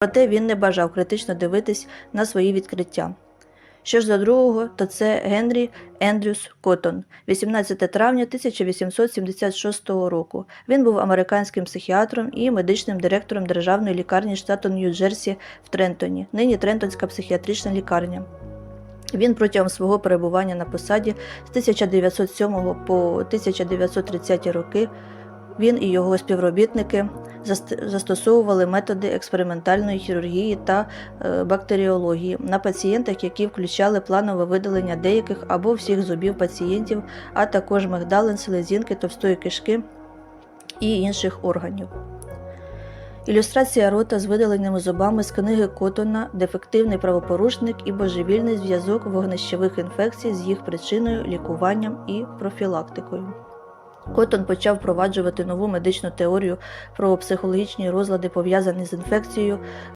Проте він не бажав критично дивитись на свої відкриття. Що ж за другого, то це Генрі Ендрюс Коттон, 18 травня 1876 року. Він був американським психіатром і медичним директором державної лікарні штату Нью-Джерсі в Трентоні, нині Трентонська психіатрична лікарня. Він протягом свого перебування на посаді з 1907 по 1930 роки він і його співробітники застосовували методи експериментальної хірургії та е, бактеріології на пацієнтах, які включали планове видалення деяких або всіх зубів пацієнтів, а також мигдалин, селезінки, товстої кишки і інших органів. Ілюстрація рота з видаленими зубами з книги Котона Дефективний правопорушник і божевільний зв'язок вогнищевих інфекцій з їх причиною, лікуванням і профілактикою. Коттон почав впроваджувати нову медичну теорію про психологічні розлади, пов'язані з інфекцією,